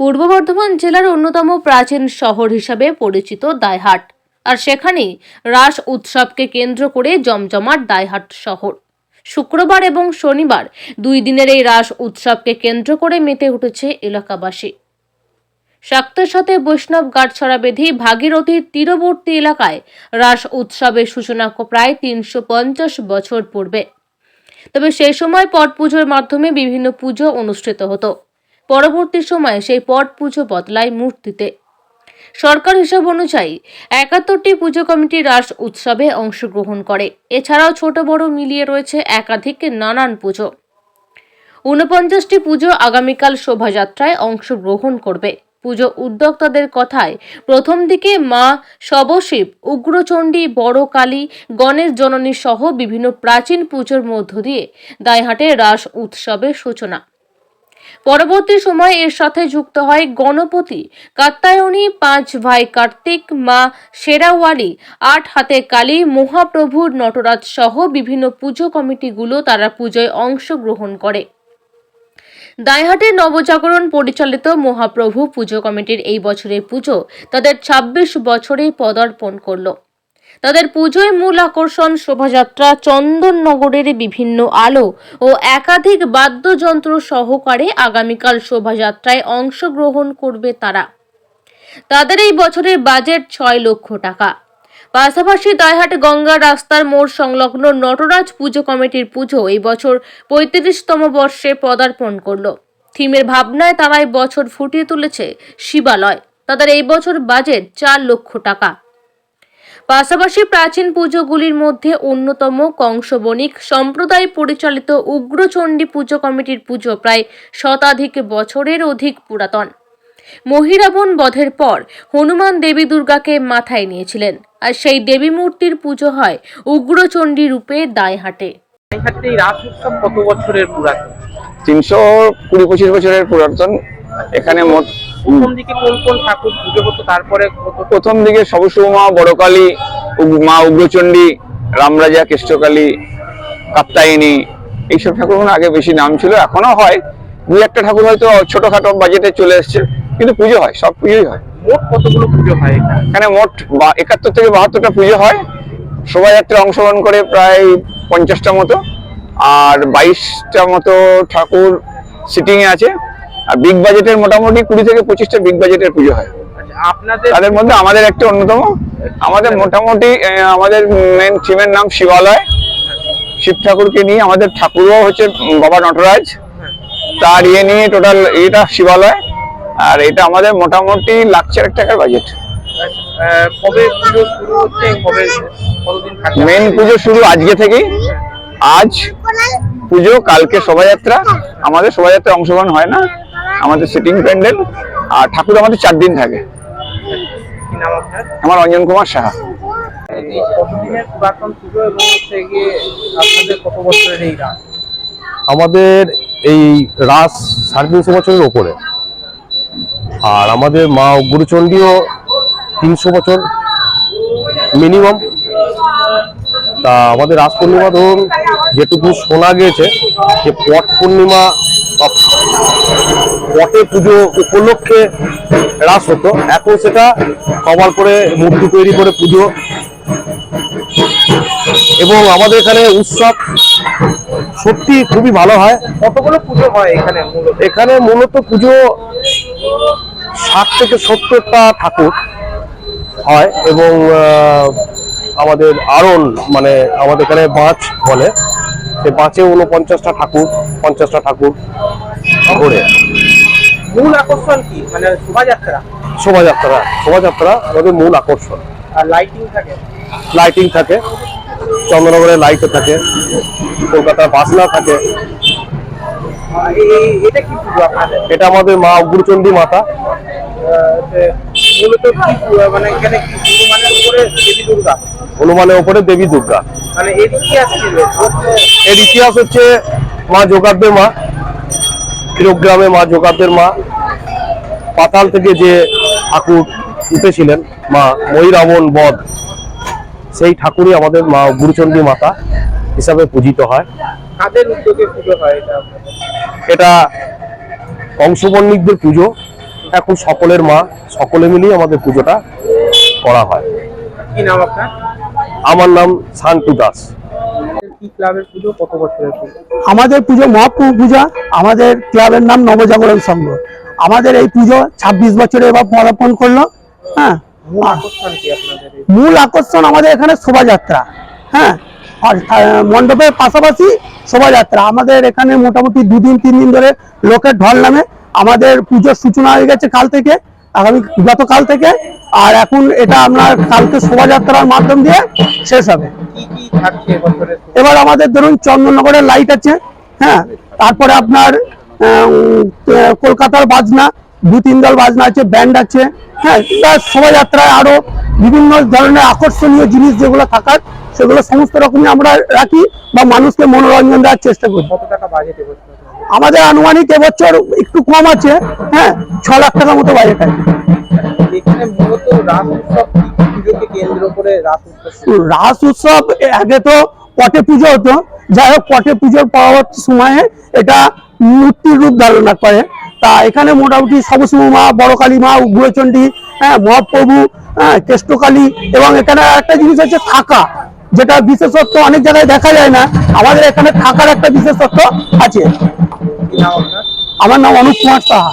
পূর্ব বর্ধমান জেলার অন্যতম প্রাচীন শহর হিসাবে পরিচিত দায়হাট। আর সেখানেই রাস উৎসবকে কেন্দ্র করে জমজমাট দায়হাট শহর। শুক্রবার এবং শনিবার দুই দিনের এই রাস উৎসবকে কেন্দ্র করে মেতে উঠেছে এলাকাবাসী। শাক্তের সাথে বৈষ্ণব গাঁটছড়া বেঁধে ভাগীরথীর তীরবর্তী এলাকায় রাস উৎসবের সূচনা প্রায় তিনশো পঞ্চাশ বছর পূর্বে। তবে সেই সময় পট পুজোর মাধ্যমে বিভিন্ন পুজো অনুষ্ঠিত হতো। পরবর্তী সময়ে সেই পট পুজো বদলায় মূর্তিতে। সরকার হিসাব অনুযায়ী একাত্তরটি পুজো কমিটি রাস উৎসবে অংশগ্রহণ করে। এছাড়াও ছোট বড় মিলিয়ে রয়েছে একাধিক নানান পুজো। ঊনপঞ্চাশটি পুজো আগামীকাল শোভাযাত্রায় অংশগ্রহণ করবে। পুজো উদ্যোক্তাদের কথায়, প্রথম দিকে মা শবশিব উগ্রচণ্ডী, বড় কালী, গণেশ জননী সহ বিভিন্ন প্রাচীন পুজোর মধ্য দিয়ে দায়হাটে রাস উৎসবের সূচনা। পরবর্তী সময়ে এর সাথে যুক্ত হয় গণপতি। কাত্তায়নী পাঁচ ভাই কার্তিক, মা শেরাওয়ালি, আট হাতে কালী, মহাপ্রভুর নটরাজ সহ বিভিন্ন পুজো কমিটিগুলো তারা পুজোয় অংশগ্রহণ করে। দায়হাটের নবজাগরণ পরিচালিত মহাপ্রভু পুজো কমিটির এই বছরের পুজো তাদের ২৬ বছরে পদার্পণ করল। তাদের পুজোয় মূল আকর্ষণ শোভাযাত্রা, চন্দননগরের বিভিন্ন আলো ও একাধিক বাদ্যযন্ত্র সহকারে আগামীকাল শোভাযাত্রায় অংশগ্রহণ করবে তারা। তাদের এই বছরের বাজেট ছয় লক্ষ টাকা। পাশাপাশি দায়হাট গঙ্গা রাস্তার মোড় সংলগ্ন নটরাজ পুজো কমিটির পুজো এই বছর পঁয়ত্রিশতম বর্ষে পদার্পণ করল। থিমের ভাবনায় তারা এই বছর ফুটিয়ে তুলেছে শিবালয়। তাদের এই বছর বাজেট চার লক্ষ টাকা। পাশাপাশি প্রাচীন পুজোগুলির মধ্যে অন্যতম কংসবণিক সম্প্রদায় পরিচালিত উগ্রচণ্ডী পুজো কমিটির পুজো প্রায় শতাধিক বছরের অধিক পুরাতন। মহিরাবণ বধের পর হনুমান দেবী দুর্গাকে মাথায় নিয়েছিলেন আর সেই দেবী মূর্তির পুজো হয় উগ্রচণ্ডী রূপে দায়হাটে। রাস উৎসব কত বছরের পুরাতন? তিনশো কুড়ি পঁচিশ বছরের পুরাতন। এখানে মোট প্রথম দিকে কোন কোন ঠাকুর পুজো হতো? তারপরে প্রথম দিকে সবসুমা বড়কালী মা উগ্রচণ্ডী রামরাজা কেষ্টকালী কাপ্তায়নী এইসব ঠাকুরগুলো আগে বেশি নাম ছিল এখনও হয়। দু একটা ঠাকুর হয়তো ছোটখাটো বাজেটে চলে এসছে কিন্তু পুজো হয় সব পুজোই হয়। মোট কতগুলো পুজো হয় এখানে? মোট বা- একাত্তর থেকে বাহাত্তরটা পুজো হয়। শোভাযাত্রা অংশগ্রহণ করে প্রায় পঞ্চাশটা মতো আর বাইশটা মতো ঠাকুর সিটিং এ আছে। আর বিগ বাজেটের মোটামুটি কুড়ি থেকে পঁচিশটা বিগ বাজেটের পুজো হয়। আচ্ছা, আপনাদের তাদের মধ্যে আমাদের একটা অন্যতম। আমাদের মোটামুটি আমাদের মেন থিমের নাম শিবালয়। শিব ঠাকুরকে নিয়ে আমাদের ঠাকুরও হচ্ছে বাবা নটরাজ। তার ইয়ে নিয়ে টোটাল এটা শিবালয়। আর এটা আমাদের মোটামুটি লাখ চারেক টাকার বাজেট কতদিন থাকবে? মেন পুজো শুরু আজকে থেকেই। আজ পুজো কালকে শোভাযাত্রা। আমাদের শোভাযাত্রা অংশগ্রহণ হয় না। আমাদের সিটিং প্যান্ডেল আর ঠাকুর আমাদের চার দিন থাকে। কি নাম আপনার? আমার অঞ্জন কুমার সাহা। এই কতদিনের পুরাতন পুজো এবং হচ্ছে গিয়ে আপনাদের কত বছরের এই রাস? আমাদের এই রাস সাড়ে তিনশো বছরের ওপরে। আর আমাদের মা গুরুচণ্ডীও তিনশো বছর মিনিমাম তা আমাদের রাস পূর্ণিমা ধরুন যেটুকু শোনা গিয়েছে যে পট পূর্ণিমা পটে পুজো উপলক্ষে রাস হতো। এখন সেটা কভার করে মূর্তি তৈরি করে পুজো। এবং আমাদের এখানে উৎসব সত্যি খুবই ভালো হয়। কতগুলো পুজো হয় এখানে এখানে মূলত পুজো ষাট থেকে সত্তরটা ঠাকুর হয় এবং আমাদের আরন মানে আমাদের এখানে বাঁচ বলে। সে বাঁচে উনপঞ্চাশটা ঠাকুর পঞ্চাশটা ঠাকুর। ঘোরে মূল আকর্ষণ কি? মানে শোভাযাত্রা? শোভাযাত্রা শোভাযাত্রা আমাদের মূল আকর্ষণ। আর লাইটিং থাকে? লাইটিং থাকে চন্দ্রনগরের লাইটও থাকে কলকাতার বাসনা থাকে। এটা কি এটা আমাদের মা অগ্রচণ্ডী মাতা। মূলত কি মানে এখানে কি হনুমানের উপরে দেবী দুর্গা? হনুমানের ওপরে দেবী দুর্গা। মানে এর ইতিহাস এর ইতিহাস হচ্ছে মা যোগাব্দের মা। কিরোগ্রামে মা যোগাব্দের মা পাতাল থেকে যে ঠাকুর উঠেছিলেন মা ময়ূরাবণ বধ সেই ঠাকুরই আমাদের মা গুরুচণ্ডী মাতা হিসাবে পূজিত হয়। কাদের উদ্যোগে পুজো হয় এটা? এটা কংসবর্ণিকদের পুজো এখন সকলের মা সকলে মিলেই আমাদের পুজোটা করা হয়। কি নাম আপনার? আমার নাম শান্তু দাস। কি ক্লাবের পুজো? কত বছরের পুজো? আমাদের পুজো মহাপ্রভু পূজা আমাদের ক্লাবের নাম নবজাগরণ সংঘ। আমাদের এই পুজো ২৬ বছরে এবার পদার্পণ করল হ্যাঁ। মূল আকর্ষণ আমাদের এখানে শোভাযাত্রা হ্যাঁ। মণ্ডপের পাশাপাশি শোভাযাত্রা। আমাদের এখানে মোটামুটি দুদিন তিন দিন ধরে লোকের ঢল নামে আমাদের পুজোর সূচনা হয়ে গেছে কাল থেকে। আগামী গতকাল থেকে আর এখন এটা আপনার কালকে শোভাযাত্রার মাধ্যম দিয়ে শেষ হবে? এবার আমাদের ধরুন চন্দননগরের লাইট আছে হ্যাঁ তারপরে আপনার কলকাতার বাজনা দু তিন দল বাজনা আছে ব্যান্ড আছে হ্যাঁ শোভাযাত্রায় আরও বিভিন্ন ধরনের আকর্ষণীয় জিনিস যেগুলো থাকার সেগুলো সমস্ত রকমই আমরা রাখি বা মানুষকে মনোরঞ্জন দেওয়ার চেষ্টা করি কত টাকা বাজেট? আমাদের আনুমানিক এবছর একটু কম আছে হ্যাঁ ছ লাখ টাকার মতো বাজেট আছে। রাস উৎসব আগে তো পটে পুজো হতো। যাই হোক পটে পুজোর পরবর্তী সময়ে এটা মূর্তির রূপ ধারণা করে। তা এখানে মোটামুটি সবসমু মা বড় কালী মা উগ্রচণ্ডী হ্যাঁ মহাপ্রভু হ্যাঁ কেষ্টকালী এবং এখানে একটা জিনিস হচ্ছে থাকা। যেটা বিশেষত্ব অনেক জায়গায় দেখা যায় না, আমাদের এখানে থাকার একটা বিশেষত্ব আছে। আমার নাম অনুপ কুমার সাহা।